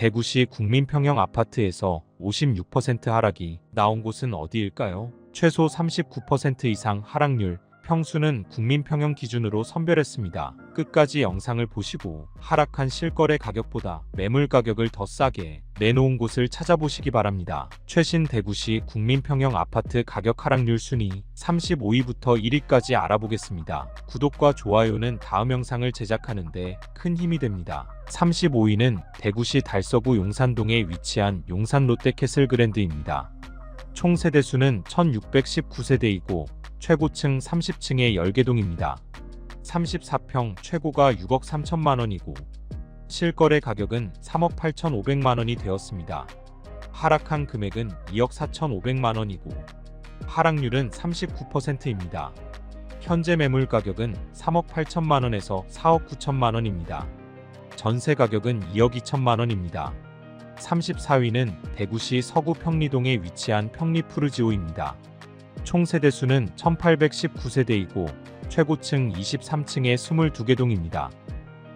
대구시 국민평형 아파트에서 56% 하락이 나온 곳은 어디일까요? 최소 39% 이상 하락률, 평수는 국민평형 기준으로 선별했습니다. 끝까지 영상을 보시고 하락한 실거래 가격보다 매물 가격을 더 싸게 내놓은 곳을 찾아보시기 바랍니다. 최신 대구시 국민평형 아파트 가격 하락률 순위 35위부터 1위까지 알아보겠습니다. 구독과 좋아요는 다음 영상을 제작하는데 큰 힘이 됩니다. 35위는 대구시 달서구 용산동에 위치한 용산 롯데캐슬 그랜드입니다. 총 세대수는 1619세대이고 최고층 30층의 10개동입니다. 34평 최고가 6억 3천만 원이고 실거래 가격은 3억 8천5백만 원이 되었습니다. 하락한 금액은 2억 4천5백만 원이고 하락률은 39%입니다. 현재 매물 가격은 3억 8천만 원에서 4억 9천만 원입니다. 전세 가격은 2억 2천만 원입니다. 34위는 대구시 서구 평리동에 위치한 평리 푸르지오입니다. 총 세대수는 1819세대이고 최고층 23층의 22개 동입니다.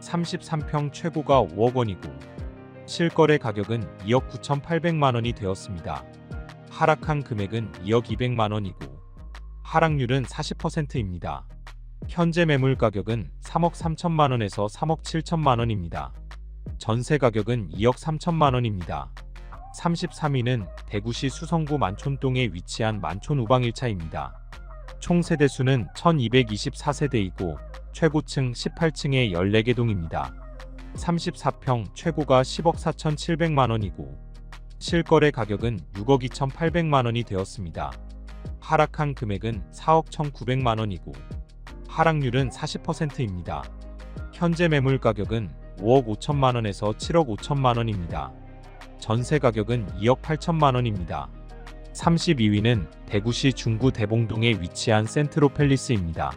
33평 최고가 5억 원이고 실거래 가격은 2억 9,800만 원이 되었습니다. 하락한 금액은 2억 200만 원이고 하락률은 40%입니다. 현재 매물 가격은 3억 3천만 원에서 3억 7천만 원입니다. 전세 가격은 2억 3천만 원입니다. 33위는 대구시 수성구 만촌동에 위치한 만촌 우방 1차입니다. 총 세대수는 1224세대이고 최고층 18층의 14개 동입니다. 34평 최고가 10억 4,700만 원이고 실거래 가격은 6억 2,800만 원이 되었습니다. 하락한 금액은 4억 1,900만 원이고 하락률은 40%입니다. 현재 매물 가격은 5억 5천만 원에서 7억 5천만 원입니다. 전세 가격은 2억 8천만 원입니다. 32위는 대구시 중구 대봉동에 위치한 센트로 팰리스입니다.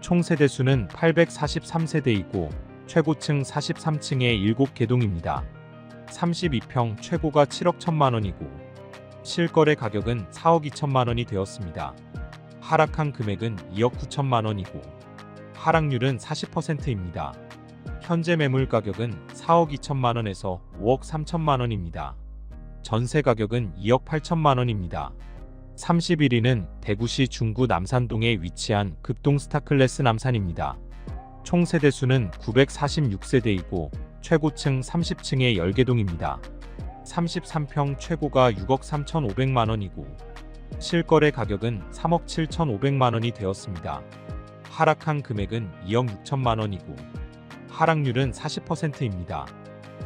총 세대수는 843세대이고 최고층 43층의 7개 동입니다. 32평 최고가 7억 1천만 원이고 실거래 가격은 4억 2천만 원이 되었습니다. 하락한 금액은 2억 9천만 원이고 하락률은 40%입니다. 현재 매물 가격은 4억 2천만 원에서 5억 3천만 원입니다. 전세 가격은 2억 8천만 원입니다. 31위는 대구시 중구 남산동에 위치한 급동 스타클래스 남산입니다. 총 세대수는 946세대이고 최고층 30층의 10개동입니다. 33평 최고가 6억 3,500만 원이고 실거래 가격은 3억 7,500만 원이 되었습니다. 하락한 금액은 2억 6천만 원이고 하락률은 40%입니다.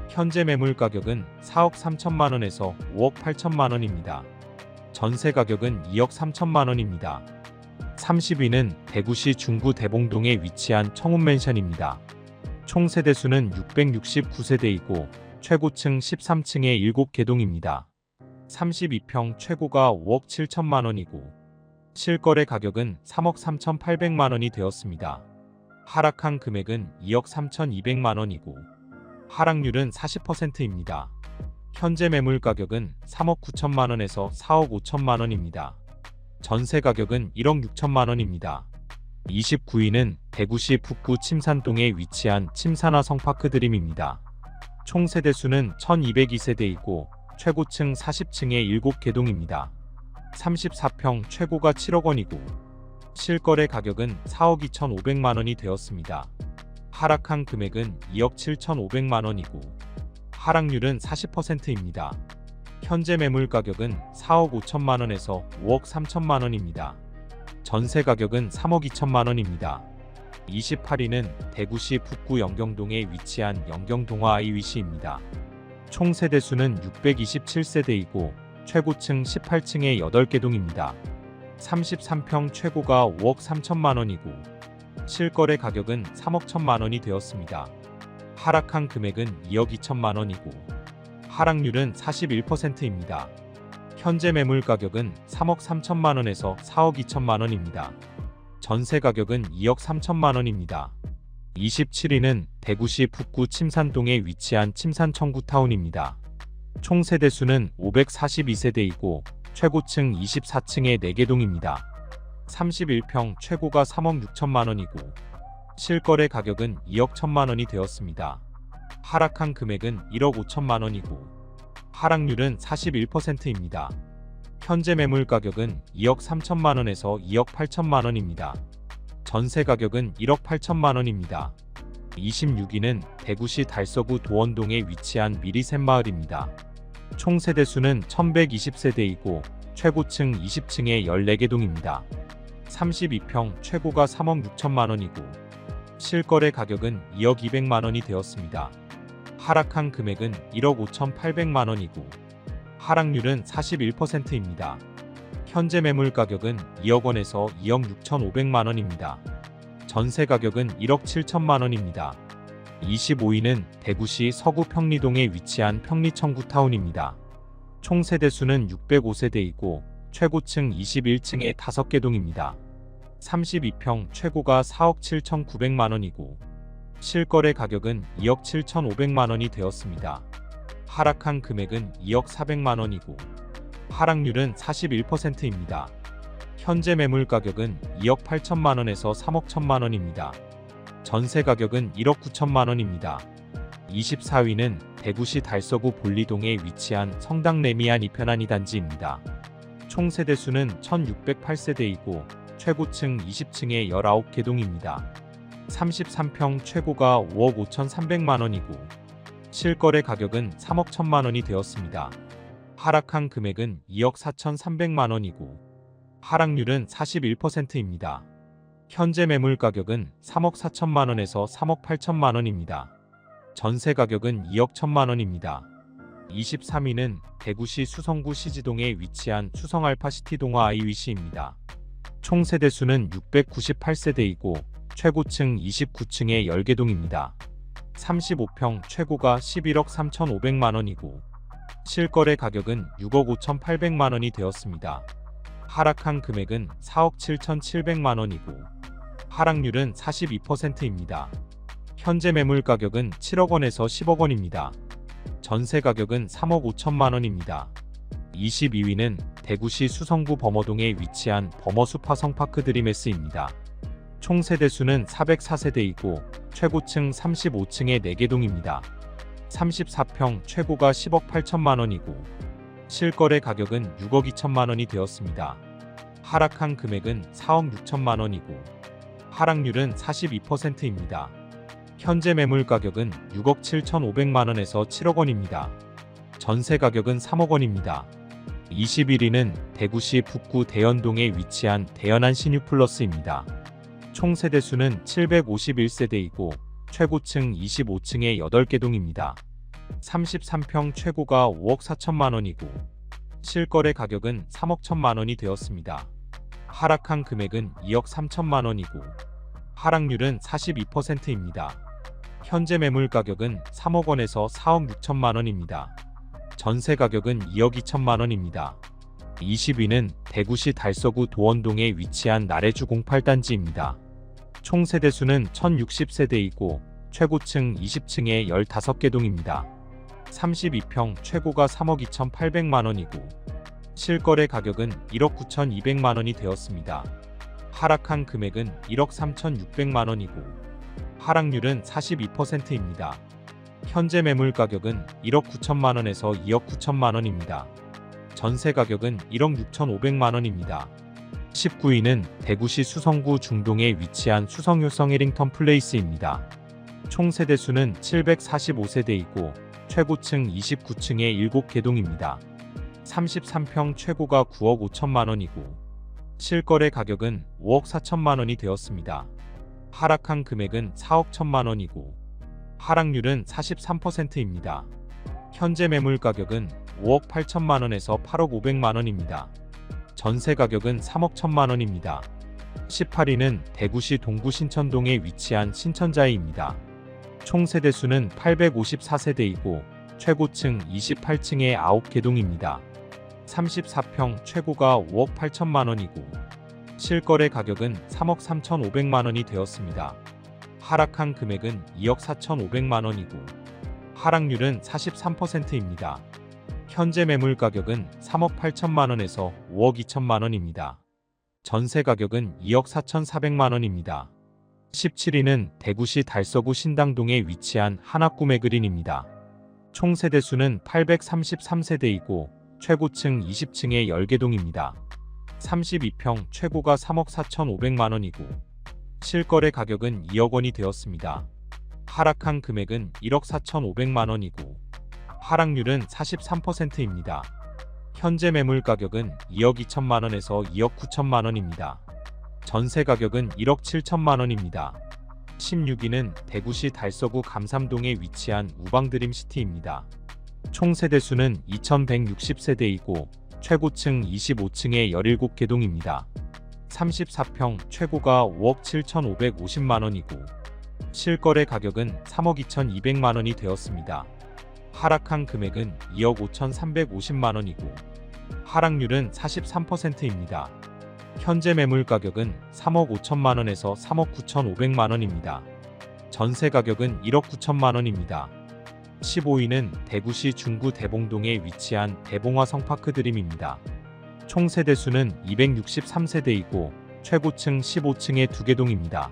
현재 매물 가격은 4억 3천만 원에서 5억 8천만 원입니다. 전세 가격은 2억 3천만 원입니다. 30위는 대구시 중구 대봉동에 위치한 청운맨션입니다. 총 세대 수는 669세대이고 최고층 13층의 7개동입니다. 32평 최고가 5억 7천만 원이고 실거래 가격은 3억 3,800만 원이 되었습니다. 하락한 금액은 2억 3,200만 원이고 하락률은 40%입니다. 현재 매물 가격은 3억 9천만 원에서 4억 5천만 원입니다. 전세 가격은 1억 6천만 원입니다. 29위는 대구시 북구 침산동에 위치한 침산화 성파크 드림입니다. 총 세대수는 1202세대이고 최고층 40층의 7개동입니다. 34평 최고가 7억 원이고 실거래 가격은 4억 2,500만 원이 되었습니다. 하락한 금액은 2억 7,500만 원이고 하락률은 40%입니다. 현재 매물 가격은 4억 5천만 원에서 5억 3천만 원입니다. 전세 가격은 3억 2천만 원입니다. 28위는 대구시 북구 영경동에 위치한 영경동화 아이위시입니다. 총 세대수는 627세대이고 최고층 18층의 8개 동입니다. 33평 최고가 5억 3천만 원이고 실거래 가격은 3억 1천만 원이 되었습니다. 하락한 금액은 2억 2천만 원이고 하락률은 41%입니다. 현재 매물 가격은 3억 3천만 원에서 4억 2천만 원입니다. 전세 가격은 2억 3천만 원입니다. 27위는 대구시 북구 침산동에 위치한 침산청구타운입니다. 총 세대수는 542세대이고 최고층 24층의 4개 동입니다. 31평 최고가 3억 6천만 원이고 실거래 가격은 2억 1천만 원이 되었습니다. 하락한 금액은 1억 5천만 원이고 하락률은 41%입니다. 현재 매물 가격은 2억 3천만 원에서 2억 8천만 원입니다. 전세 가격은 1억 8천만 원입니다. 26위는 대구시 달서구 도원동에 위치한 미리샘마을입니다. 총 세대수는 1120세대이고 최고층 20층에 14개 동입니다. 32평 최고가 3억 6천만 원이고 실거래 가격은 2억 200만 원이 되었습니다. 하락한 금액은 1억 5,800만 원이고 하락률은 41%입니다. 현재 매물 가격은 2억 원에서 2억 6,500만 원입니다. 전세 가격은 1억 7천만 원입니다. 25위는 대구시 서구 평리동에 위치한 평리청구타운입니다. 총 세대수는 605세대이고 최고층 21층에 5개 동입니다. 32평 최고가 4억 7,900만 원이고 실거래 가격은 2억 7,500만 원이 되었습니다. 하락한 금액은 2억 400만 원이고 하락률은 41%입니다. 현재 매물 가격은 2억 8천만 원에서 3억 1천만 원입니다. 전세 가격은 1억 9천만 원입니다. 24위는 대구시 달서구 볼리동에 위치한 성당 레미안 이편한 단지입니다. 총 세대수는 1608세대이고 최고층 20층에 19개 동입니다. 33평 최고가 5억 5,300만 원이고 실거래 가격은 3억 1천만 원이 되었습니다. 하락한 금액은 2억 4,300만 원이고 하락률은 41%입니다. 현재 매물 가격은 3억 4천만 원에서 3억 8천만 원입니다. 전세 가격은 2억 1천만 원입니다. 23위는 대구시 수성구 시지동에 위치한 수성 알파시티 동화 아이위시입니다. 총 세대 수는 698세대이고 최고층 29층에 10개 동입니다. 35평 최고가 11억 3,500만 원이고 실거래 가격은 6억 5,800만 원이 되었습니다. 하락한 금액은 4억 7,700만 원이고 하락률은 42%입니다. 현재 매물 가격은 7억 원에서 10억 원입니다. 전세 가격은 3억 5천만 원입니다. 22위는 대구시 수성구 범어동에 위치한 범어수파 성파크 드림에스입니다. 총 세대수는 404세대이고 최고층 35층에 4개 동입니다. 34평 최고가 10억 8천만 원이고 실거래 가격은 6억 2천만 원이 되었습니다. 하락한 금액은 4억 6천만 원이고 하락률은 42%입니다. 현재 매물 가격은 6억 7천5백만 원에서 7억 원입니다. 전세 가격은 3억 원입니다. 21위는 대구시 북구 대연동에 위치한 대연한 신유 플러스입니다. 총 세대 수는 751세대이고 최고층 25층에 8개 동입니다. 33평 최고가 5억 4천만 원이고 실거래 가격은 3억 1천만 원이 되었습니다. 하락한 금액은 2억 3천만 원이고 하락률은 42%입니다. 현재 매물 가격은 3억 원에서 4억 6천만 원입니다. 전세 가격은 2억 2천만 원입니다. 20위는 대구시 달서구 도원동에 위치한 나래주 08단지입니다. 총 세대수는 1060세대이고 최고층 20층에 15개 동입니다. 32평 최고가 3억 2,800만 원이고 실거래 가격은 1억 9,200만 원이 되었습니다. 하락한 금액은 1억 3,600만 원이고 하락률은 42%입니다. 현재 매물 가격은 1억 9천만 원에서 2억 9천만 원입니다. 전세 가격은 1억 6천5백만 원입니다. 19위는 대구시 수성구 중동에 위치한 수성효성 해링턴 플레이스입니다. 총 세대수는 745세대이고 최고층 29층에 7개 동입니다. 33평 최고가 9억 5천만 원이고 실거래 가격은 5억 4천만 원이 되었습니다. 하락한 금액은 4억 1천만 원이고 하락률은 43%입니다. 현재 매물 가격은 5억 8천만 원에서 8억 5백만 원입니다. 전세 가격은 3억 1천만 원입니다. 18위는 대구시 동구 신천동에 위치한 신천자이입니다. 총 세대수는 854세대이고 최고층 28층에 9개 동입니다. 34평 최고가 5억 8천만 원이고 실거래 가격은 3억 3천5백만 원이 되었습니다. 하락한 금액은 2억 4천5백만 원이고 하락률은 43%입니다. 현재 매물 가격은 3억 8천만 원에서 5억 2천만 원입니다. 전세 가격은 2억 4천4백만 원입니다. 17위는 대구시 달서구 신당동에 위치한 하나꿈의 그린입니다. 총 세대수는 833세대이고 최고층 20층의 10개동입니다. 32평 최고가 3억 4,500만 원이고 실거래 가격은 2억 원이 되었습니다. 하락한 금액은 1억 4,500만 원이고 하락률은 43%입니다. 현재 매물 가격은 2억 2천만 원에서 2억 9천만 원입니다. 전세 가격은 1억 7천만 원입니다. 16위는 대구시 달서구 감삼동에 위치한 우방드림시티입니다. 총 세대수는 2160세대이고 최고층 25층에 17개 동입니다. 34평 최고가 5억 7,550만 원이고 실거래 가격은 3억 2,200만 원이 되었습니다. 하락한 금액은 2억 5,350만 원이고 하락률은 43%입니다. 현재 매물 가격은 3억 5천만 원에서 3억 9,500만 원입니다. 전세 가격은 1억 9천만 원입니다. 15위는 대구시 중구 대봉동에 위치한 대봉화 성파크 드림입니다. 총 세대수는 263세대이고 최고층 15층의 두 개 동입니다.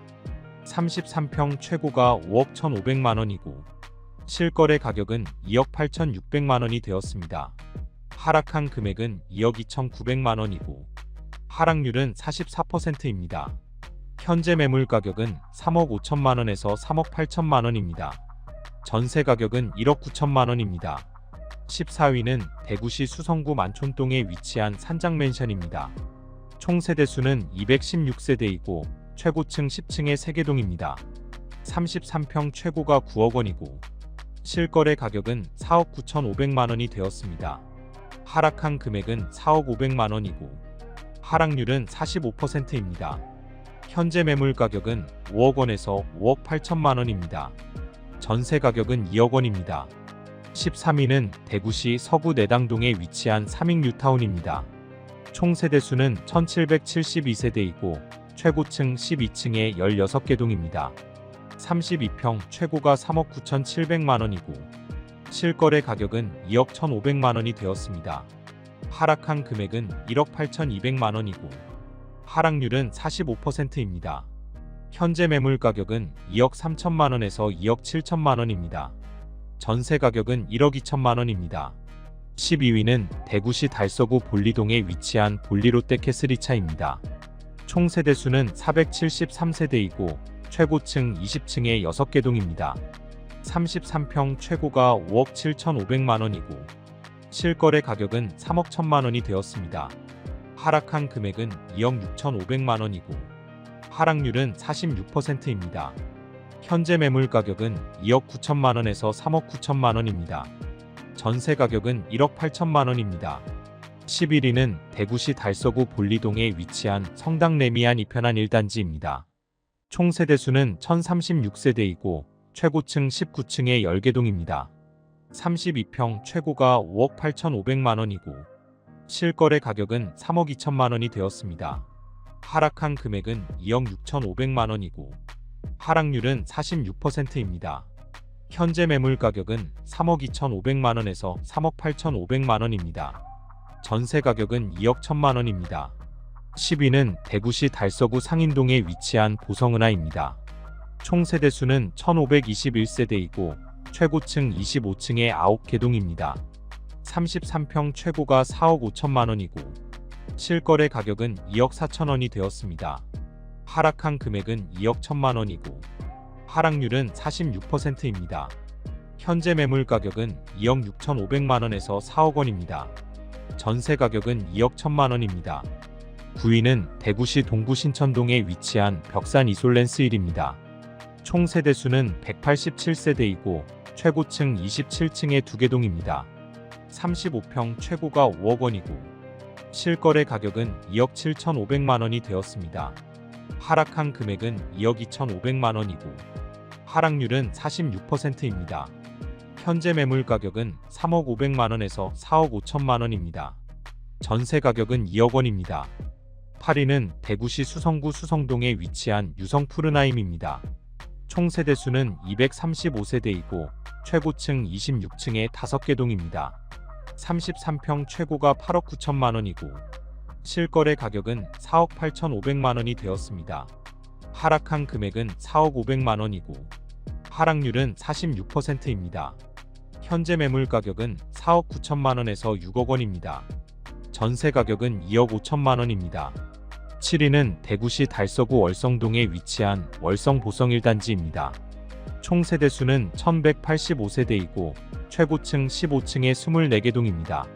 33평 최고가 5억 1,500만 원이고 실거래 가격은 2억 8,600만 원이 되었습니다. 하락한 금액은 2억 2,900만 원이고 하락률은 44%입니다. 현재 매물 가격은 3억 5천만 원에서 3억 8천만 원입니다. 전세 가격은 1억 9천만 원입니다. 14위는 대구시 수성구 만촌동에 위치한 산장맨션입니다. 총 세대수는 216세대이고 최고층 10층의 3개동입니다. 33평 최고가 9억 원이고 실거래 가격은 4억 9천5백만 원이 되었습니다. 하락한 금액은 4억 5백만 원이고 하락률은 45%입니다. 현재 매물 가격은 5억 원에서 5억 8천만 원입니다. 전세 가격은 2억 원입니다. 13위는 대구시 서구 내당동에 위치한 삼익 뉴타운입니다. 총 세대수는 1772세대이고 최고층 12층에 16개 동입니다. 32평 최고가 3억 9,700만 원이고 실거래 가격은 2억 1,500만 원이 되었습니다. 하락한 금액은 1억 8,200만 원이고 하락률은 45%입니다. 현재 매물 가격은 2억 3천만 원에서 2억 7천만 원입니다. 전세 가격은 1억 2천만 원입니다. 12위는 대구시 달서구 볼리동에 위치한 볼리롯데캐슬리차입니다. 총 세대수는 473세대이고 최고층 20층에 6개 동입니다. 33평 최고가 5억 7,500만 원이고 실거래 가격은 3억 1천만 원이 되었습니다. 하락한 금액은 2억 6,500만 원이고 하락률은 46%입니다. 현재 매물 가격은 2억 9천만 원에서 3억 9천만 원입니다. 전세 가격은 1억 8천만 원입니다. 11위는 대구시 달서구 볼리동에 위치한 성당 레미안 이편한 1단지입니다. 총 세대수는 1036세대이고 최고층 19층의 10개동입니다. 32평 최고가 5억 8천5백만 원이고 실거래 가격은 3억 2천만 원이 되었습니다. 하락한 금액은 2억 6천5백만 원이고 하락률은 46%입니다. 현재 매물 가격은 3억 2천5백만 원에서 3억 8천5백만 원입니다. 전세 가격은 2억 1천만 원입니다. 10위는 대구시 달서구 상인동에 위치한 보성은하입니다. 총 세대 수는 1521세대이고 최고층 25층의 9개동입니다. 33평 최고가 4억 5천만 원이고 실거래 가격은 2억 4천 원이 되었습니다. 하락한 금액은 2억 1천만 원이고 하락률은 46%입니다. 현재 매물 가격은 2억 6천5백만 원에서 4억 원입니다. 전세 가격은 2억 1천만 원입니다. 9위는 대구시 동구 신천동에 위치한 벽산 이솔렌스 1입니다. 총 세대 수는 187세대이고 최고층 27층의 두 개동입니다. 35평 최고가 5억 원이고 실거래 가격은 2억 7천5백만 원이 되었습니다. 하락한 금액은 2억 2천5백만 원이고 하락률은 46%입니다. 현재 매물 가격은 3억 5백만 원에서 4억 5천만 원입니다. 전세 가격은 2억 원입니다. 8위는 대구시 수성구 수성동에 위치한 유성 푸르나임입니다. 총 세대수는 235세대이고 최고층 26층의 5개 동입니다. 33평 최고가 8억 9천만 원이고 실거래 가격은 4억 8천 5백만 원이 되었습니다. 하락한 금액은 4억 500만 원이고 하락률은 46%입니다. 현재 매물 가격은 4억 9천만 원에서 6억 원입니다. 전세 가격은 2억 5천만 원입니다. 7위는 대구시 달서구 월성동에 위치한 월성 보성 1단지입니다. 총 세대수는 1185세대이고 최고층 15층에 24개 동입니다.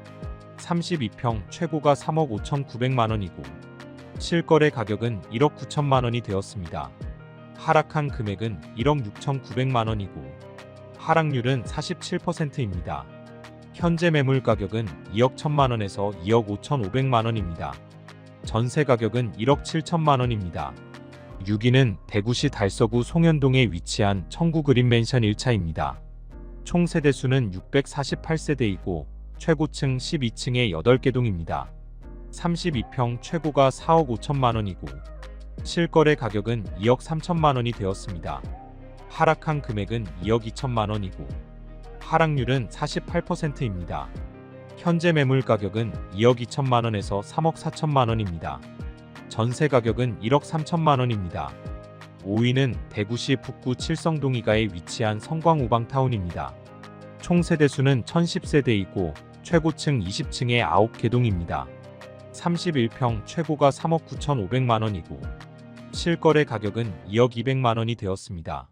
32평 최고가 3억 5,900만 원이고 실거래 가격은 1억 9천만 원이 되었습니다. 하락한 금액은 1억 6,900만 원이고 하락률은 47%입니다. 현재 매물 가격은 2억 1천만 원에서 2억 5,500만 원입니다. 전세 가격은 1억 7천만 원입니다. 6위는 대구시 달서구 송현동에 위치한 청구 그린 맨션 1차입니다. 총 세대수는 648세대이고 최고층 12층에 8개 동입니다. 32평 최고가 4억 5천만 원이고 실거래 가격은 2억 3천만 원이 되었습니다. 하락한 금액은 2억 2천만 원이고 하락률은 48%입니다. 현재 매물 가격은 2억 2천만 원에서 3억 4천만 원입니다. 전세 가격은 1억 3천만 원입니다. 5위는 대구시 북구 칠성동이가에 위치한 성광우방타운입니다. 총 세대수는 1010세대이고 최고층 20층에 9개 동입니다. 31평 최고가 3억 9천5백만 원이고 실거래 가격은 2억 2백만 원이 되었습니다.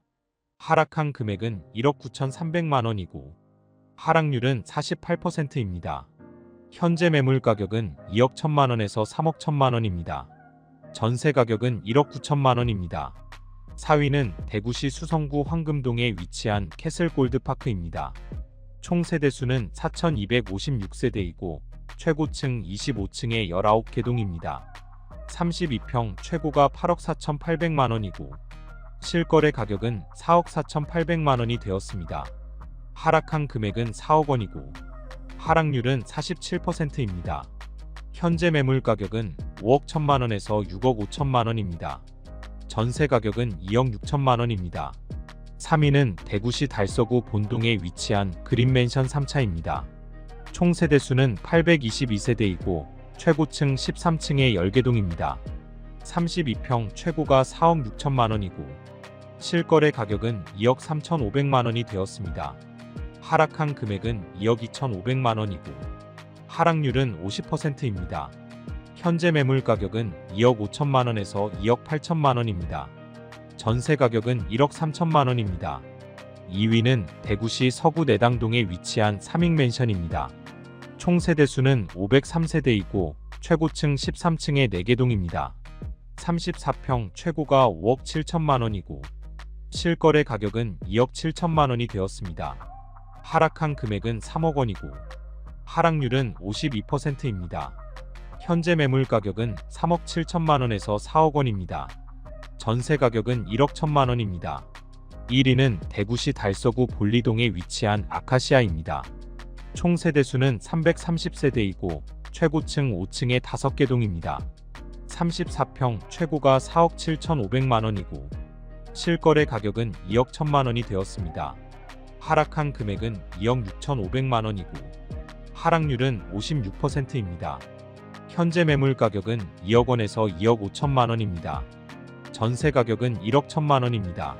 하락한 금액은 1억 9천3백만 원이고 하락률은 48%입니다. 현재 매물 가격은 2억 1천만 원에서 3억 1천만 원입니다. 전세 가격은 1억 9천만 원입니다. 4위는 대구시 수성구 황금동에 위치한 캐슬 골드파크입니다. 총 세대수는 4,256세대이고 최고층 25층에 19개 동입니다. 32평 최고가 8억 4,800만 원이고 실거래 가격은 4억 4,800만 원이 되었습니다. 하락한 금액은 4억 원이고 하락률은 47%입니다. 현재 매물 가격은 5억 1천만 원에서 6억 5천만 원입니다. 전세 가격은 2억 6천만 원입니다. 3위는 대구시 달서구 본동에 위치한 그린맨션 3차입니다. 총 세대 수는 822세대이고 최고층 13층에 10개 동입니다. 32평 최고가 4억 6천만 원이고 실거래 가격은 2억 3천5백만 원이 되었습니다. 하락한 금액은 2억 2천5백만 원이고 하락률은 50%입니다. 현재 매물 가격은 2억 5천만 원에서 2억 8천만 원입니다. 전세 가격은 1억 3천만 원입니다. 2위는 대구시 서구 내당동에 위치한 삼익맨션입니다. 총 세대수는 503세대이고 최고층 13층에 4개 동입니다. 34평 최고가 5억 7천만 원이고 실거래 가격은 2억 7천만 원이 되었습니다. 하락한 금액은 3억 원이고 하락률은 52%입니다. 현재 매물 가격은 3억 7천만 원에서 4억 원입니다. 전세 가격은 1억 1천만 원입니다. 1위는 대구시 달서구 볼리동에 위치한 아카시아입니다. 총 세대수는 330세대이고 최고층 5층에 5개 동입니다. 34평 최고가 4억 7천5백만 원이고 실거래 가격은 2억 1천만 원이 되었습니다. 하락한 금액은 2억 6천5백만 원이고 하락률은 56%입니다. 현재 매물 가격은 2억 원에서 2억 5천만 원입니다. 전세 가격은 1억 1천만 원입니다.